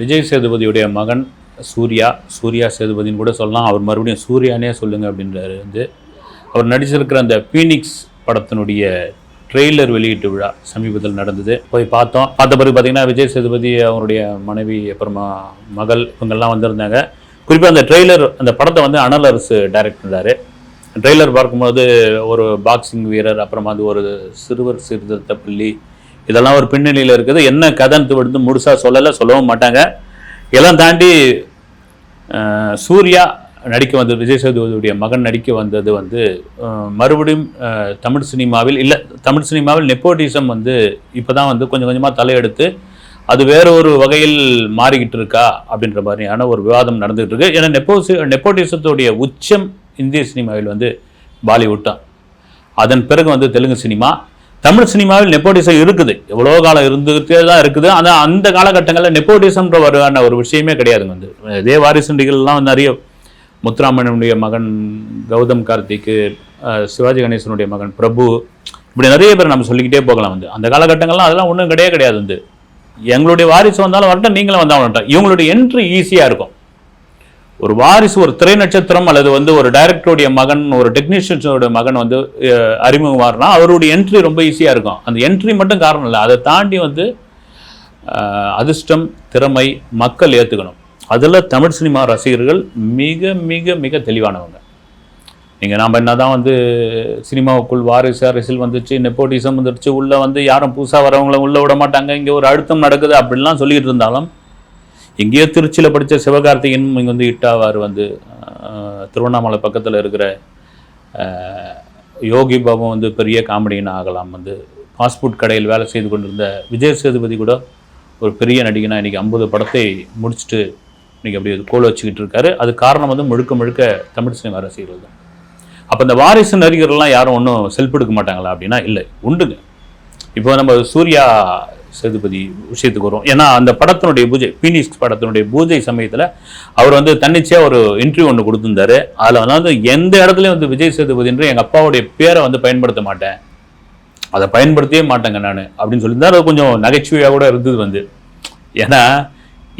விஜய் சேதுபதியுடைய மகன் சூர்யா சூர்யா சேதுபதின்னு கூட சொல்லலாம். அவர் மறுபடியும் சூர்யானே சொல்லுங்க அப்படின்றாரு வந்து. அவர் நடிச்சிருக்கிற அந்த பீனிக்ஸ் படத்தினுடைய ட்ரெய்லர் வெளியீட்டு விழா சமீபத்தில் நடந்தது. போய் பார்த்தோம். பார்த்த பிறகு பார்த்தீங்கன்னா விஜய் சேதுபதி அவருடைய மனைவி அப்புறமா மகள் இவங்கெல்லாம் வந்திருந்தாங்க. குறிப்பாக அந்த ட்ரெய்லர் அந்த படத்தை வந்து அனல் அரசு டைரக்ட் பண்ணார் ட்ரெய்லர் பார்க்கும்போது ஒரு பாக்ஸிங் வீரர் அப்புறமா அது ஒரு சிறுவர் சீர்திருத்த பள்ளி இதெல்லாம் ஒரு பின்னணியில் இருக்குது. என்ன கதைன்னு வந்து முழுசாக சொல்லலை சொல்லவும் மாட்டாங்க. எல்லாம் தாண்டி சூர்யா நடிக்க வந்தது விஜய் சேதுபதியுடைய மகன் நடிக்க வந்தது வந்து மறுபடியும் தமிழ் சினிமாவில் இல்லை தமிழ் சினிமாவில் நெப்போட்டிசம் வந்து இப்போ தான் வந்து கொஞ்சம் கொஞ்சமாக தலையெடுத்து அது வேற ஒரு வகையில் மாறிக்கிட்டு இருக்கா அப்படின்ற மாதிரியான ஒரு விவாதம் நடந்துகிட்டு இருக்கு. ஏன்னா நெப்போசி நெப்போட்டிசத்துடைய உச்சம் இந்திய சினிமாவில் வந்து பாலிவுட் தான் அதன் பிறகு வந்து தெலுங்கு சினிமா தமிழ் சினிமாவில் நெப்போட்டிசம் இருக்குது. எவ்வளோ காலம் இருந்துகிட்டே தான் இருக்குது. ஆனால் அந்த காலகட்டங்களில் நெப்போட்டிசம்ன்ற வருவான ஒரு விஷயமே கிடையாதுங்க வந்து. இதே வாரிசுண்டிகள்லாம் நிறைய முத்துராமனுடைய மகன் கௌதம் கார்த்திக்கு சிவாஜி கணேசனுடைய மகன் பிரபு இப்படி நிறைய பேர் நம்ம சொல்லிக்கிட்டே போகலாம் வந்து. அந்த காலகட்டங்கள்லாம் அதெல்லாம் ஒன்றும் கிடையாது கிடையாது வந்து. எங்களுடைய வாரிசு வந்தாலும் வரட்டும் நீங்களும் வந்தாலும் வரட்டும். இவங்களுடைய என்ட்ரி ஈஸியாக இருக்கும். ஒரு வாரிசு ஒரு திரை நட்சத்திரம் அல்லது வந்து ஒரு டைரக்டருடைய மகன் ஒரு டெக்னீஷியன்ஸோட மகன் வந்து அறிமுகமாறுனா அவருடைய என்ட்ரி ரொம்ப ஈஸியாக இருக்கும். அந்த என்ட்ரி மட்டும் காரணம் இல்லை. அதை தாண்டி வந்து அதிர்ஷ்டம் திறமை மக்கள் ஏற்றுக்கணும் அதில் தமிழ் சினிமா ரசிகர்கள் மிக மிக மிக தெளிவானவங்க. நீங்கள் நாம் என்ன தான் வந்து சினிமாவுக்குள் வாரிசு அரசியல் வந்துச்சு நெப்போட்டிசம் வந்துடுச்சு உள்ளே வந்து யாரும் புதுசாக வரவங்கள உள்ளே விட மாட்டாங்க இங்கே ஒரு அழுத்தம் நடக்குது அப்படிலாம் சொல்லிக்கிட்டு இருந்தாலும் எங்கேயோ திருச்சியில் படித்த சிவகார்த்திகேயன் இங்கே வந்து இட்டாவார் வந்து திருவண்ணாமலை பக்கத்தில் இருக்கிற யோகி பாபு வந்து பெரிய காமெடியன் ஆகலாம் வந்து. பாஸ்போர்ட் கடையில் வேலை செய்து கொண்டிருந்த விஜய் சேதுபதி கூட ஒரு பெரிய நடிகனாக இன்றைக்கி ஐம்பது படத்தை முடிச்சுட்டு இன்றைக்கி அப்படியே கோல் வச்சுக்கிட்டு இருக்காரு. அது காரணம் வந்து முழுக்க முழுக்க தமிழ் சினிமா ரசிகர்கள் தான். அப்போ இந்த வாரிசு நடிகர்கள்லாம் யாரும் ஒன்றும் செல்ஃப் எடுக்க மாட்டாங்களா அப்படின்னா இல்லை உண்டுங்க. இப்போ நம்ம சூர்யா சேதுபதி விஷயத்துக்கு வரும். ஏன்னா அந்த படத்தினுடைய பூஜை பீனிக்ஸ் படத்தினுடைய பூஜை சமயத்தில் அவர் வந்து தன்னிச்சையாக ஒரு இன்டர்வியூ ஒன்று கொடுத்துருந்தாரு. அதில் வந்து எந்த இடத்துலையும் வந்து விஜய் சேதுபதின்ற எங்கள் அப்பாவுடைய பேரை வந்து பயன்படுத்த மாட்டேன். அதை பயன்படுத்தவே மாட்டேங்க நான் அப்படின்னு சொல்லியிருந்தாரு. அது கொஞ்சம் நகைச்சுவையாக கூட இருந்தது வந்து. ஏன்னா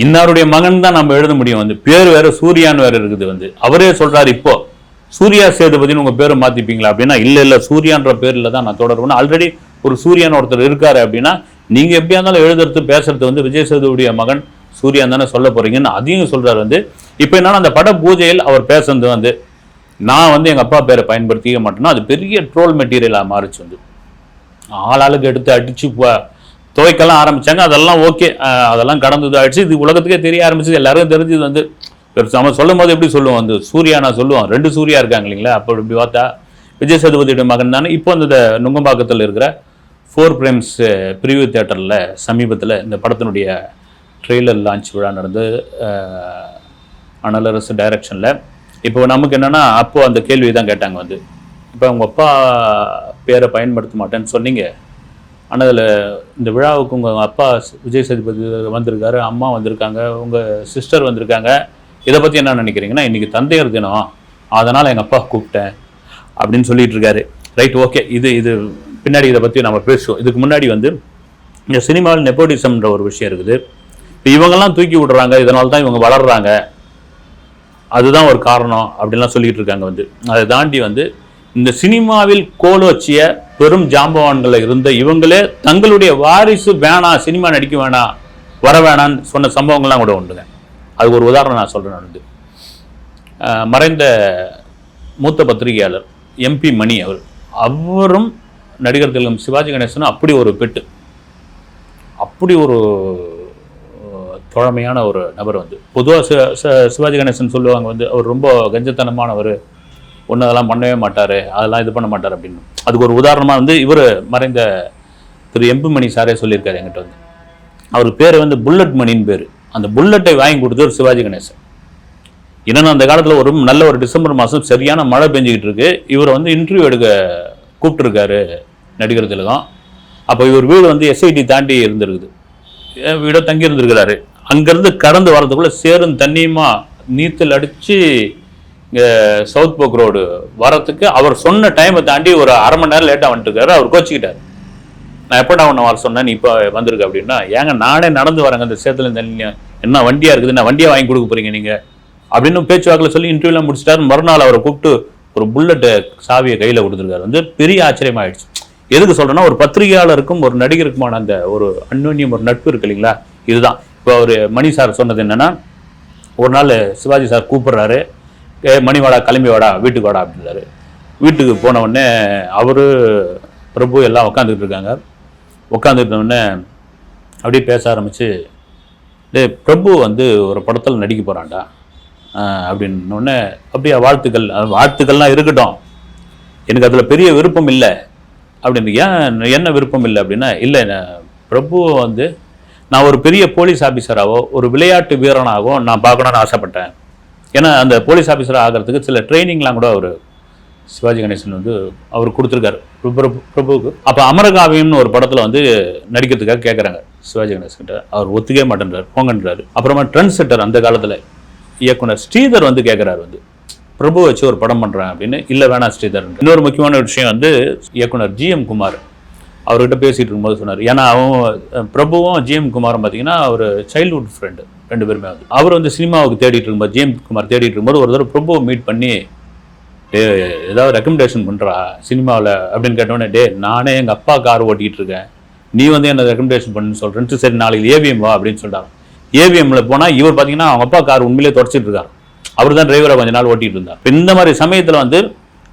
இன்னாருடைய மகன் தான் நம்ம எழுத முடியும் வந்து. பேர் வேற சூர்யான்னு வேற இருக்குது வந்து. அவரே சொல்றாரு இப்போ சூர்யா சேதுபதினு உங்க பேரை மாத்திப்பீங்களா? அப்படின்னா இல்ல இல்ல சூர்யான்ற பேர்ல தான் நான் தொடர்புன்னு. ஆல்ரெடி ஒரு சூரியன் ஒருத்தர் இருக்காரு அப்படின்னா நீங்கள் எப்படியா இருந்தாலும் எழுதுறது பேசுறது வந்து விஜய் சேதுபதியுடைய மகன் சூர்யா தானே சொல்ல போறீங்கன்னு அதையும் சொல்றாரு வந்து. இப்போ என்னன்னா அந்த பட பூஜையில் அவர் பேசுனது வந்து நான் வந்து எங்கள் அப்பா பேரை பயன்படுத்திக்க மாட்டேன்னா அது பெரிய ட்ரோல் மெட்டீரியலாக மாறிச்சு வந்து. ஆளாளுக்கு எடுத்து அடிச்சு ப- துவைக்கலாம் ஆரம்பிச்சாங்க. அதெல்லாம் ஓகே அதெல்லாம் கடந்தது ஆயிடுச்சு. இது உலகத்துக்கே தெரிய ஆரம்பிச்சது. எல்லாருக்கும் தெரிஞ்சது வந்து நம்ம சொல்லும் போது எப்படி சொல்லுவோம் வந்து சூர்யா நான் சொல்லுவோம். ரெண்டு சூர்யா இருக்காங்க இல்லைங்களா? அப்போ இப்படி பார்த்தா விஜய் சதுபதியுடைய மகன் தானே. இப்போ அந்த நுங்கம்பாக்கத்தில் இருக்கிற ஃபோர் பிரேம்ஸ் ப்ரிவியூ தேட்டரில் சமீபத்தில் இந்த படத்தினுடைய ட்ரெய்லர் லான்ச் விழா நடந்து அனலரசு டைரக்ஷனில் இப்போ நமக்கு என்னன்னா அப்போது அந்த கேள்வி தான் கேட்டாங்க வந்து. இப்போ உங்கள் அப்பா பேரை பயன்படுத்த மாட்டேன்னு சொன்னீங்க. ஆனால் அதில் இந்த விழாவுக்கு உங்கள் அப்பா விஜய் சேதுபதி வந்திருக்காரு அம்மா வந்திருக்காங்க உங்கள் சிஸ்டர் வந்திருக்காங்க. இதை பற்றி என்ன நினைக்கிறீங்கன்னா இன்றைக்கி தந்தையர் தினம். அதனால் எங்கள் அப்பா கூப்பிட்டேன். அப்படின்னு சொல்லிட்டு இருக்காரு. ரைட் ஓகே இது இது பின்னாடி இதை பற்றி நம்ம பேசுவோம். இதுக்கு முன்னாடி வந்து இந்த சினிமாவில் நெப்போட்டிசம்ன்ற ஒரு விஷயம் இருக்குது. இப்போ இவங்கெல்லாம் தூக்கி விடுறாங்க இதனால தான் இவங்க வளர்கிறாங்க அதுதான் ஒரு காரணம் அப்படின்லாம் சொல்லிக்கிட்டு இருக்காங்க வந்து. அதை தாண்டி வந்து இந்த சினிமாவில் கோலோச்சிய பெரும் ஜாம்பவான்கள் இருந்த இவங்களே தங்களுடைய வாரிசு வேணாம் சினிமா நடிக்க வேணாம் வர வேணாம்னு சொன்ன சம்பவங்கள்லாம் கூட உண்டுங்க. அது ஒரு உதாரணம் நான் சொல்கிறேன் வந்து. மறைந்த மூத்த பத்திரிகையாளர் எம்பி மணி அவர் அவரும் நடிகர் திலகம் சிவாஜி கணேசனும் அப்படி ஒரு பெட்டு. அப்படி ஒரு தோழமையான ஒரு நபர் வந்து. பொதுவாக சிவாஜி கணேசன் சொல்லுவாங்க வந்து அவர் ரொம்ப கஞ்சத்தனமானவர். ஒன்று அதெல்லாம் பண்ணவே மாட்டார் அதெல்லாம் இது பண்ண மாட்டார் அப்படின்னு. அதுக்கு ஒரு உதாரணமாக வந்து இவர் மறைந்த திரு எம்புமணி சாரே சொல்லியிருக்காரு என்கிட்ட வந்து. அவர் பேர் வந்து புல்லட் மணின்னு பேர். அந்த புல்லட்டை வாங்கி கொடுத்தவர் சிவாஜி கணேசன். என்னென்னா அந்த காலத்தில் ஒரு நல்ல ஒரு டிசம்பர் மாதம் சரியான மழை பெஞ்சிக்கிட்டு இருக்கு. இவரை வந்து இன்டர்வியூ எடுக்க கூப்பிட்டுருக்காரு நடிகர் திலகம் அப்போ இவர் வீடு வந்து எஸ்ஐடி தாண்டி இருந்திருக்குது. வீடோ தங்கி இருந்திருக்கிறாரு. அங்கேருந்து கடந்து வரதுக்குள்ளே சேரும் தண்ணியுமா நீச்சல் அடித்து இங்கே சவுத் போக் ரோடு வரத்துக்கு அவர் சொன்ன டைமை தாண்டி ஒரு அரை மணி நேரம் லேட்டாக வந்துட்டுருக்காரு. அவர் கோச்சிக்கிட்டார். நான் எப்படா உன்னை வர சொன்னேன் நீ இப்போ வந்திருக்க அப்படின்னா ஏங்க நானே நடந்து வரேங்க இந்த சேத்துல தண்ணி என்ன வண்டியாக இருக்குது என்ன வண்டியை வாங்கி கொடுக்க போறீங்க நீங்கள் அப்படின்னு பேச்சுவாக்கில் சொல்லி இன்டர்வியூலாம் முடிச்சிட்டாரு மறுநாள் அவரை கூப்பிட்டு ஒரு புல்லட்டு சாவியை கையில் கொடுத்துருக்காரு. வந்து பெரிய ஆச்சரியமாயிடுச்சு. எதுக்கு சொல்கிறேன்னா ஒரு பத்திரிகையாளருக்கும் ஒரு நடிகருக்குமான அந்த ஒரு அந்யோன்யம் ஒரு நட்பு இருக்கு இல்லைங்களா? இதுதான். இப்போ ஒரு மணி சார் சொன்னது என்னென்னா ஒரு நாள் சிவாஜி சார் கூப்பிட்றாரு "ஏ, மணி வாடா கிளம்பி வாடா வீட்டுக்கு வாடா அப்படின்றாரு. வீட்டுக்கு போன உடனே அவர் பிரபு எல்லாம் உட்காந்துக்கிட்டு இருக்காங்க. உட்காந்துக்கிட்ட உடனே அப்படியே பேச ஆரம்பிச்சு டேய் பிரபு வந்து ஒரு படத்தில் நடிக்க போகிறான்டா அப்படின்ன அப்படியா அப்படியே வாழ்த்துக்கள். வாழ்த்துக்கள்லாம் இருக்கட்டும். எனக்கு அதில் பெரிய விருப்பம் இல்லை. அப்படின்னு ஏன் என்ன விருப்பம் இல்லை அப்படின்னா இல்லை நான் பிரபுவை வந்து நான் ஒரு பெரிய போலீஸ் ஆஃபீஸராகவோ ஒரு விளையாட்டு வீரனாகவோ நான் பார்க்கணும்னு ஆசைப்பட்டேன். ஏன்னா அந்த போலீஸ் ஆஃபீஸராக ஆகிறதுக்கு சில ட்ரைனிங்லாம் கூட அவர் சிவாஜி கணேசன் வந்து அவர் கொடுத்துருக்காரு. பிரபு பிரபுவுக்கு. அப்போ அமரகாவியம்னு ஒரு படத்தில் வந்து நடிக்கிறதுக்காக கேட்குறாங்க சிவாஜி கணேசன் கிட்ட அவர் ஒத்துக்கவே மாட்டேன்றார். போங்கன்றாரு. அப்புறமா ட்ரெண்ட் செட்டர் அந்த காலத்தில். இயக்குனர் ஸ்ரீதர் வந்து கேட்குறாரு வந்து பிரபு வச்சு ஒரு படம் பண்ணுறேன் அப்படின்னு. இல்லை வேணாம் ஸ்ரீதர். இன்னொரு முக்கியமான விஷயம் வந்து இயக்குனர் ஜிஎம் குமார் அவர்கிட்ட பேசிகிட்டு இருக்கும்போது சொன்னார். ஏன்னா அவன் பிரபுவும் ஜிஎம் குமாரும் பார்த்தீங்கன்னா ஒரு சைல்ட்ஹுட் ஃப்ரெண்டு ரெண்டு பேருமே வந்து. அவர் வந்து சினிமாவுக்கு தேடிட்டு இருக்கும்போது ஜிஎம் குமார் தேடிட்டு இருக்கும்போது ஒரு தடவை பிரபுவை மீட் பண்ணி டே ஏதாவது ரெக்கமெண்டேஷன் பண்ணுறா சினிமாவில்? அப்படின்னு கேட்டோடனே டே நானே எங்கள் அப்பா கார் ஓட்டிகிட்டு இருக்கேன். நீ வந்து என்ன ரெக்கமெண்டேஷன் பண்ணுன்னு சொல்கிறேன்ட்டு சரி நாளைக்கு ஏவிஎம் வா அப்படின்னு சொல்லிட்டாங்க ஏவிஎம்ல போனால் இவர் பார்த்தீங்கன்னா அவங்க அப்பா கார் உண்மையிலே தொடச்சிட்டு இருக்கார். அவர் தான் டிரைவரை கொஞ்ச நாள் ஓட்டிட்டு இருந்தார். இந்த மாதிரி சமயத்தில் வந்து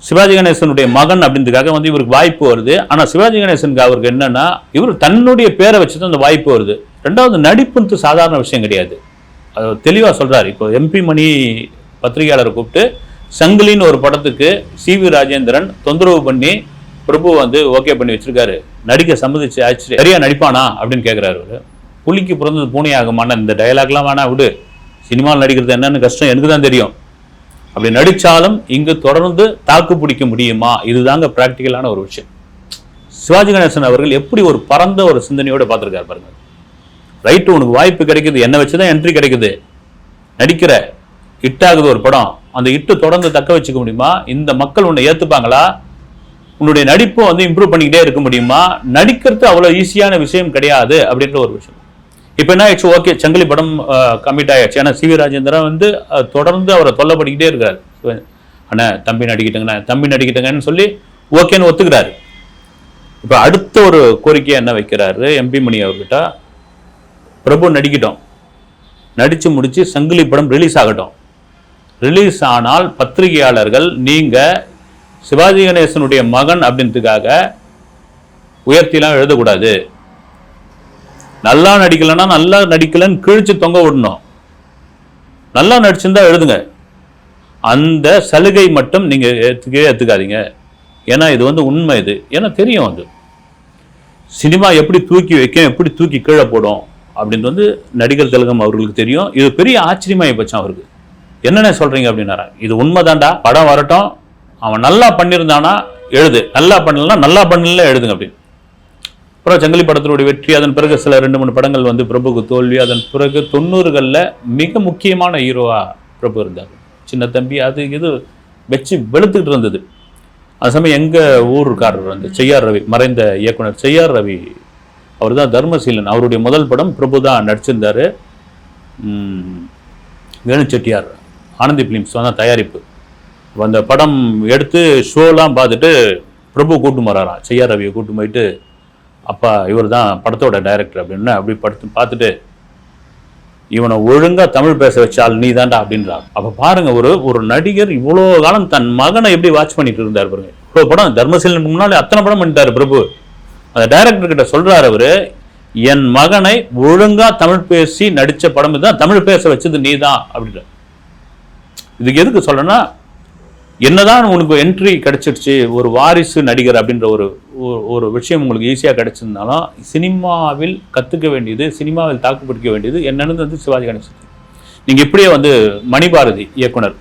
சிவாஜி கணேசனுடைய மகன் அப்படின்றதுக்காக வந்து இவருக்கு வாய்ப்பு வருது. ஆனால் சிவாஜி கணேசனுக்கு அவருக்கு என்னன்னா இவர் தன்னுடைய பேரை வச்சு தான் அந்த வாய்ப்பு வருது. ரெண்டாவது நடிப்புன்றது சாதாரண விஷயம் கிடையாது. அது தெளிவாக சொல்கிறார் இப்போ எம்பி மணி பத்திரிகையாளரை கூப்பிட்டு சங்கிலின்னு ஒரு படத்துக்கு சி வி ராஜேந்திரன் தொந்தரவு பண்ணி பிரபு வந்து ஓகே பண்ணி வச்சிருக்காரு. நடிக்க சம்மதிச்சு ஆச்சு. சரியா நடிப்பானா அப்படின்னு கேட்குறாரு புலிக்கு பிறந்தது பூனை ஆகுமான இந்த டயலாக்லாம் வேணா விடு. சினிமாவில் நடிக்கிறது என்னன்னு கஷ்டம். எனக்கு தான் தெரியும். அப்படி நடிச்சாலும் இங்கு தொடர்ந்து தாக்கு பிடிக்க முடியுமா? இதுதாங்க பிராக்டிக்கலான ஒரு விஷயம். சிவாஜி கணேசன் அவர்கள் எப்படி ஒரு பரந்த ஒரு சிந்தனையோட பார்த்துருக்காரு பாருங்க. ரைட்டு உனக்கு வாய்ப்பு கிடைக்குது. என்னை வச்சு தான் என்ட்ரி கிடைக்குது. நடிக்கிற ஹிட்டாகுது ஒரு படம். அந்த ஹிட்டு தொடர்ந்து தக்க வச்சுக்க முடியுமா? இந்த மக்கள் உன்னை ஏத்துப்பாங்களா? உன்னுடைய நடிப்பை வந்து இம்ப்ரூவ் பண்ணிக்கிட்டே இருக்க முடியுமா? நடிக்கிறது அவ்வளோ ஈஸியான விஷயம் கிடையாது அப்படின்ற ஒரு விஷயம். இப்போ என்ன ஆயிடுச்சு? ஓகே சங்கிலி படம் கமிட் ஆயிடுச்சு. ஏன்னா சிவி ராஜேந்திரன் வந்து தொடர்ந்து அவரை தொல்லை பண்ணிக்கிட்டே இருக்காரு அண்ணா தம்பி நடிக்கிட்டங்கண்ணா தம்பி நடிக்கிட்டேங்கன்னு சொல்லி ஓகேன்னு ஒத்துக்கிறாரு. இப்போ அடுத்த ஒரு கோரிக்கையை என்ன வைக்கிறாரு? எம்பி மணி அவர்கிட்ட பிரபு நடிக்கட்டும். நடித்து முடித்து சங்கிலி படம் ரிலீஸ் ஆகட்டும். ரிலீஸ் ஆனால் பத்திரிகையாளர்கள் நீங்கள் சிவாஜி கணேசனுடைய மகன் அப்படின்றதுக்காக உயர்த்திலாம் எழுதக்கூடாது. நல்லா நடிக்கலைன்னா நல்லா நடிக்கலன்னு கிழிச்சு தொங்க விடணும். நல்லா நடிச்சிருந்தா எழுதுங்க. அந்த சலுகை மட்டும் நீங்கள் ஏற்றுக்கவே ஏற்றுக்காதீங்க ஏன்னா இது வந்து உண்மை இது. ஏன்னா தெரியும் அது. சினிமா எப்படி தூக்கி வைக்கும் எப்படி தூக்கி கீழே போடும் அப்படின்றது வந்து நடிகர் திலகம் அவர்களுக்கு தெரியும். இது பெரிய ஆச்சரியமாக போச்சான் அவருக்கு. என்னென்ன சொல்கிறீங்க அப்படின்னாரா? இது உண்மைதான்டா. படம் வரட்டும். அவன் நல்லா பண்ணியிருந்தானா? எழுது. நல்லா பண்ணலன்னா நல்லா பண்ணலாம் எழுதுங்க அப்படின்னு. அப்புறம் சங்கிலி படத்தினுடைய வெற்றி அதன் பிறகு சில ரெண்டு மூணு படங்கள் வந்து பிரபுக்கு தோல்வி அதன் பிறகு தொண்ணூறுகளில் மிக முக்கியமான ஹீரோவாக பிரபு இருந்தார். சின்ன தம்பி அது இது வச்சு வெளுத்துக்கிட்டு இருந்தது. அந்த சமயம் எங்கள் ஊருக்காரர் வந்து செய்யார் ரவி மறைந்த இயக்குனர் செய்யார் ரவி அவர் தான் தர்மசீலன். அவருடைய முதல் படம் பிரபு தான் நடிச்சிருந்தார். வேணு செட்டியார் ஆனந்தி ஃபிலிம்ஸ் தான் தயாரிப்பு. அந்த படம் எடுத்து ஷோலாம் பார்த்துட்டு பிரபு கூட்டு வராராம் செய்யார் ரவியை கூட்டு போயிட்டு அப்பா இவர் தான் படத்தோட டைரக்டர் அப்படின்னு அப்படி படுத்து பார்த்துட்டு இவனை ஒழுங்காக தமிழ் பேச வச்சால் நீ தான்டா அப்படின்றான் அப்போ பாருங்கள் ஒரு ஒரு நடிகர் இவ்வளோ காலம் தன் மகனை எப்படி வாட்ச் பண்ணிட்டு இருந்தார் பாருங்க. இவ்வளோ படம் தர்மசீலனுக்கு முன்னாலே அத்தனை படம் பண்ணிட்டார் பிரபு. அந்த டைரக்டர் கிட்ட அவர் என் மகனை ஒழுங்காக தமிழ் பேசி நடித்த படம் இதுதான் தமிழ் பேச வச்சது நீ தான் அப்படின்ற. இதுக்கு எதுக்கு சொல்லணும்னா என்னதான் உனக்கு என்ட்ரி கிடைச்சிருச்சு ஒரு வாரிசு நடிகர் அப்படின்ற ஒரு ஒரு- ஒரு விஷயம் உங்களுக்கு ஈஸியாக கிடச்சிருந்தாலும் சினிமாவில் கற்றுக்க வேண்டியது சினிமாவில் தாக்குப்பிடிக்க வேண்டியது என்னன்னு வந்து சிவாஜி கணேசன். நீங்கள் இப்படியே வந்து மணிபாரதி இயக்குனர்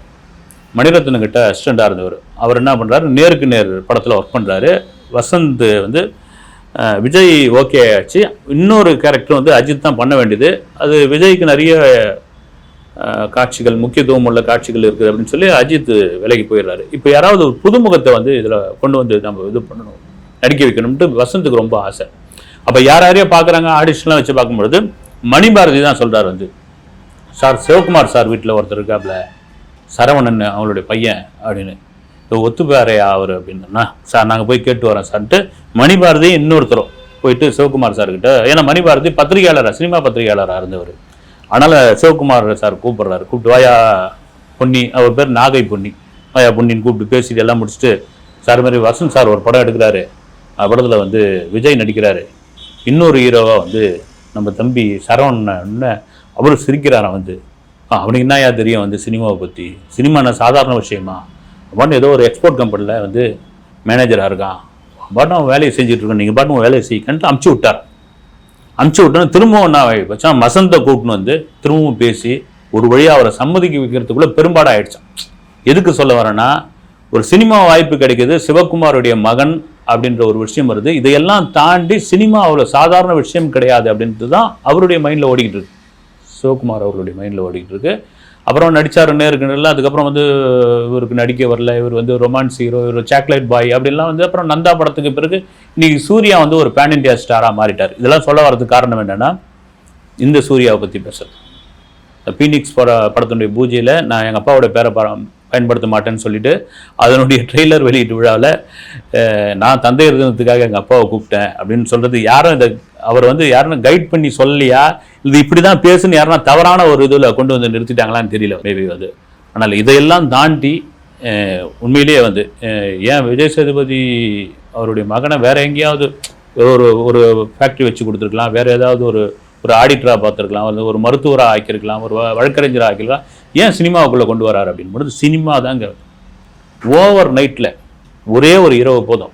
மணிரத்னம் கிட்ட அசிஸ்டண்டாக இருந்தவர். அவர் என்ன பண்ணுறாரு நேருக்கு நேர் படத்தில் ஒர்க் பண்ணுறாரு வசந்த் வந்து விஜய் ஓகே ஆச்சு. இன்னொரு கேரக்டர் வந்து அஜித் தான் பண்ண வேண்டியது. அது விஜய்க்கு நிறைய காட்சிகள் முக்கியத்துவம் உள்ள காட்சிகள் இருக்குது அப்படின்னு சொல்லி அஜித் விலகி போயிடுறாரு. இப்போ யாராவது ஒரு புதுமுகத்தை வந்து இதில் கொண்டு வந்து நம்ம இது பண்ணணும். நடிக்க வைக்கணும்ட்டு வசந்துக்கு ரொம்ப ஆசை. அப்போ யார் யாரையோ பார்க்குறாங்க ஆடிஷன்லாம் வச்சு பார்க்கும்பொழுது மணிபாரதி தான் சொல்கிறார் வந்து. சார் சிவகுமார் சார் வீட்டில் ஒருத்தர் இருக்காப்ல சரவணன் அவங்களுடைய பையன் அப்படின்னு. இதோ ஒத்துப்பாரையா அவர்? அப்படின்னா சார் நாங்கள் போய் கேட்டு வரோம் சார்ன்ட்டு மணிபாரதி இன்னொருத்தரும் போயிட்டு சிவகுமார் சார்கிட்ட ஏன்னா மணிபாரதி பத்திரிகையாளராக சினிமா பத்திரிகையாளராக இருந்தவர். அதனால் சிவகுமார் சார் கூப்பிட்றாரு. கூப்பிட்டு வாயா பொன்னி. அவர் பேர் நாகை பொன்னி. வாயா பொன்னின்னு கூப்பிட்டு பேசிட்டு எல்லாம் முடிச்சுட்டு சார் மாதிரி வசந்த் சார் ஒரு படம் எடுக்கிறாரு. படத்தில் வந்து விஜய் நடிக்கிறாரு. இன்னொரு ஹீரோவாக வந்து நம்ம தம்பி சரவணன் அவரும் சிரிக்கிறாராம் வந்து. அவனுக்கு என்னயா தெரியும் வந்து சினிமாவை பற்றி சினிமான சாதாரண விஷயமா? அவன் ஏதோ ஒரு எக்ஸ்போர்ட் கம்பெனியில் வந்து மேனேஜராக இருக்கான். பாட்டு அவன் வேலையை செஞ்சுட்டு இருக்கோம் நீங்கள் பாட்டு வேலையை செய்யக்கன்ட்டு அமுச்சு விட்டார். அமுச்சு விட்டோன்னு திரும்பவும் என்ன வச்சா மசந்தை கூப்பிட்டுன்னு வந்து திரும்பவும் பேசி ஒரு வழியாக அவரை சம்மதிக்க வைக்கிறதுக்குள்ளே பெரும்பாடாக ஆயிடுச்சான் எதுக்கு சொல்ல வரேன்னா ஒரு சினிமா வாய்ப்பு கிடைக்கிது. சிவகுமாருடைய மகன் அப்படின்ற ஒரு விஷயம் வருது. இதையெல்லாம் தாண்டி சினிமா அவ்வளோ சாதாரண விஷயம் கிடையாது அப்படின்றது தான் அவருடைய மைண்டில் ஓடிக்கிட்டு இருக்கு சிவகுமார் அவர்களுடைய மைண்டில் ஓடிக்கிட்டு இருக்கு அப்புறம் நடித்தார் நேருக்கு அதுக்கப்புறம் வந்து இவருக்கு நடிக்க வரல. இவர் வந்து ரொமான்ஸ் ஹீரோ இவர் சாக்லேட் பாய் அப்படின்லாம் வந்து அப்புறம் நந்தா படத்துக்கு பிறகு இன்னைக்கு சூர்யா வந்து ஒரு பேன் இண்டியா ஸ்டாராக மாறிட்டார். இதெல்லாம் சொல்ல வரதுக்கு காரணம் என்னென்னா இந்த சூர்யாவை பற்றி பேசுறது. பீனிக்ஸ் பட படத்தினுடைய பூஜையில் நான் எங்கள் அப்பாவோட பேரை பயன்படுத்த மாட்டேன்னு சொல்லிட்டு அதனுடைய ட்ரெய்லர் வெளியீட்டு விழாவில் நான் தந்தை இருந்ததுக்காக எங்கள் அப்பாவை கூப்பிட்டேன் அப்படின்னு சொல்கிறது யாரும் இதை அவர் வந்து யாரும் கைட் பண்ணி சொல்லலையா? இது இப்படி தான் பேசுன்னு யாருன்னா தவறான ஒரு இதில் கொண்டு வந்து நிறுத்திட்டாங்களான்னு தெரியல மேபி அது. ஆனால் இதையெல்லாம் தாண்டி உண்மையிலேயே வந்து ஏன் விஜய் சேதுபதி அவருடைய மகனை வேற எங்கேயாவது ஒரு ஒரு ஃபேக்ட்ரி வச்சு கொடுத்துருக்கலாம் வேற ஏதாவது ஒரு ஒரு ஆடிட்டராக பார்த்துருக்கலாம் அல்லது ஒரு மருத்துவராக ஆக்கியிருக்கலாம் ஒரு வழக்கறிஞராக ஆக்கியிருக்கலாம். ஏன் சினிமாவுக்குள்ளே கொண்டு வராரு அப்படின்னு பொழுது சினிமா தாங்க. ஓவர் நைட்டில் ஒரே ஒரு இரவு போதும்.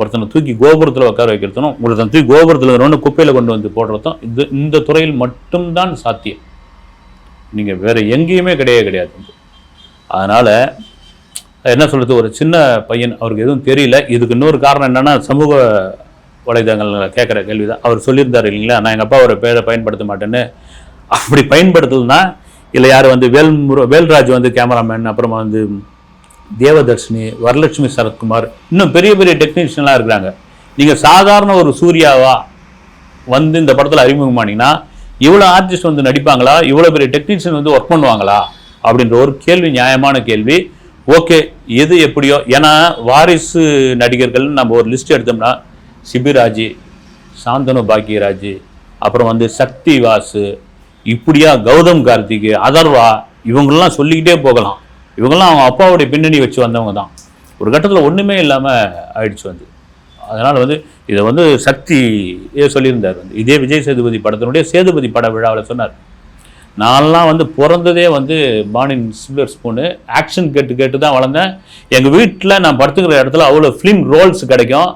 ஒருத்தனை தூக்கி கோபுரத்தில் உட்கார வைக்கிறதும் ஒருத்தனை தூக்கி கோபுரத்தில் ஒன்று குப்பையில் கொண்டு வந்து போடுறதும் இது இந்த துறையில் மட்டும்தான் சாத்தியம். நீங்கள் வேறு எங்கேயுமே கிடையவே கிடையாது. அதனால் என்ன சொல்கிறது ஒரு சின்ன பையன் அவருக்கு எதுவும் தெரியல. இதுக்கு இன்னொரு காரணம் என்னென்னா சமூக வலைதளங்களில் கேட்குற கேள்வி தான் அவர் சொல்லியிருந்தார் இல்லைங்களா? நான் எங்கள் அப்பா அவரை பேரை பயன்படுத்த மாட்டேன்னு. அப்படி பயன்படுத்தலைன்னா இல்லை யார் வந்து வேல் வேல்ராஜ் வந்து கேமராமேன் அப்புறமா வந்து தேவதர்ஷினி வரலட்சுமி சரத்குமார் இன்னும் பெரிய பெரிய டெக்னீஷியன்லாம் இருக்கிறாங்க. நீங்கள் சாதாரண ஒரு சூர்யாவா வந்து இந்த படத்தில் அறிமுகமானீங்கன்னா இவ்வளோ ஆர்டிஸ்ட் வந்து நடிப்பாங்களா? இவ்வளோ பெரிய டெக்னீஷியன் வந்து ஒர்க் பண்ணுவாங்களா? அப்படின்ற ஒரு கேள்வி நியாயமான கேள்வி. ஓகே எது எப்படியோ ஏன்னா வாரிசு நடிகர்கள் நம்ம ஒரு லிஸ்ட் எடுத்தோம்னா சிபிராஜ் சாந்தனு பாக்கியராஜ் அப்புறம் வந்து சக்தி வாசு இப்படியா கௌதம் கார்த்திக் அதர்வா இவங்கெல்லாம் சொல்லிக்கிட்டே போகலாம். இவங்கெல்லாம் அவங்க அப்பாவுடைய பின்னணி வச்சு வந்தவங்க தான். ஒரு கட்டத்தில் ஒன்றுமே இல்லாமல் ஆயிடுச்சு வந்து. அதனால் வந்து இதை வந்து சக்தி சொல்லியிருந்தார் வந்து. இதே விஜய் சேதுபதி படத்தினுடைய சேதுபதி பட விழாவில் சொன்னார். நான்லாம் வந்து பிறந்ததே வந்து பானின் சில்வர் ஸ்பூனு. ஆக்ஷன் கேட்டு கேட்டு தான் வளர்ந்தேன். எங்கள் வீட்டில் நான் படுத்துக்கிற இடத்துல அவ்வளோ ஃபிலிம் ரோல்ஸ் கிடைக்கும்.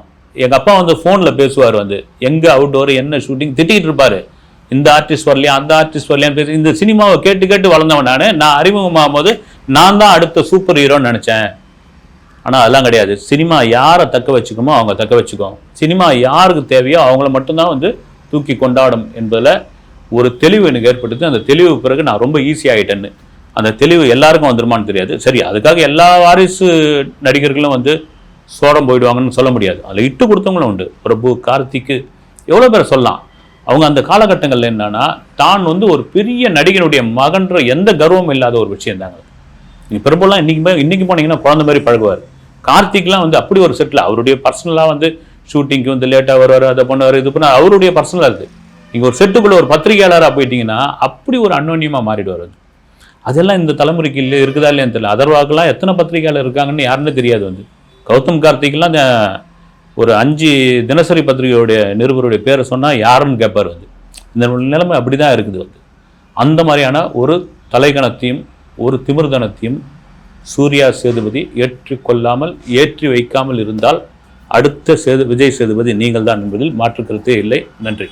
எங்கள் அப்பா வந்து ஃபோனில் பேசுவார் வந்து. எங்கே அவுட்டோர் என்ன ஷூட்டிங் திட்டிகிட்டு இருப்பார். இந்த ஆர்டிஸ்ட் வரலையா அந்த ஆர்டிஸ்ட் வரலையான்னு பேசி இந்த சினிமாவை கேட்டு கேட்டு வளர்ந்தவன் நான். நான் அறிமுகமாகும் போது நான் தான் அடுத்த சூப்பர் ஹீரோன்னு நினச்சேன். ஆனால் அதெல்லாம் கிடையாது. சினிமா யாரை தக்க வச்சுக்கோமோ அவங்க தக்க வச்சுக்கோ சினிமா யாருக்கு தேவையோ அவங்கள மட்டும்தான் வந்து தூக்கி கொண்டாடும் என்பதில் ஒரு தெளிவு எனக்கு ஏற்பட்டது அந்த தெளிவு பிறகு நான் ரொம்ப ஈஸி ஆகிட்டேன்னு அந்த தெளிவு எல்லாருக்கும் வந்துருமான்னு தெரியாது. சரி அதுக்காக எல்லா வாரிசு நடிகர்களும் வந்து சோடம் போயிடுவாங்கன்னு சொல்ல முடியாது. அதில் இட்டு கொடுத்தவங்களும் உண்டு. பிரபு கார்த்திக்கு எவ்வளோ பேர் சொல்லலாம். அவங்க அந்த காலகட்டங்களில் என்னன்னா தான் வந்து ஒரு பெரிய நடிகனுடைய மகன்ற எந்த கர்வமும் இல்லாத ஒரு விஷயம் தாங்க. நீங்கள் பிரபுலாம் இன்னைக்கு போய் இன்னைக்கு போனீங்கன்னா குழந்த மாதிரி பழகுவார். கார்த்திக்லாம் வந்து அப்படி ஒரு செட்டில் அவருடைய பர்சனலாக வந்து ஷூட்டிங்க்கு வந்து லேட்டாக வருவார் அதை பண்ணுவார் இது பண்ணார் அவருடைய பர்சனலாக இருக்குது நீங்கள் ஒரு செட்டுக்குள்ள ஒரு பத்திரிகையாளராக போயிட்டீங்கன்னா அப்படி ஒரு அன்னோன்யமாக மாறிடுவார் அது. அதெல்லாம் இந்த தலைமுறைக்கு இல்லை இருக்குதா இல்லையான்னு தெரியல. அதர்வாக்கெல்லாம் எத்தனை பத்திரிகையாளர் இருக்காங்கன்னு யாருன்னே தெரியாது வந்து. கௌதம் கார்த்திக்லாம் ஒரு அஞ்சு தினசரி பத்திரிகையோடைய நிருபருடைய பேரை சொன்னால் யாருன்னு கேட்பார் வந்து. இந்த நிலைமை அப்படி தான் இருக்குது வந்து. அந்த மாதிரியான ஒரு தலைகணத்தையும் ஒரு திமிர்தனத்தையும் சூர்யா சேதுபதி ஏற்றுக்கொள்ளாமல் ஏற்றி வைக்காமல் இருந்தால் அடுத்த சேது விஜய் சேதுபதி நீங்கள் தான் என்பதில் மாற்று கருத்தே இல்லை. நன்றி.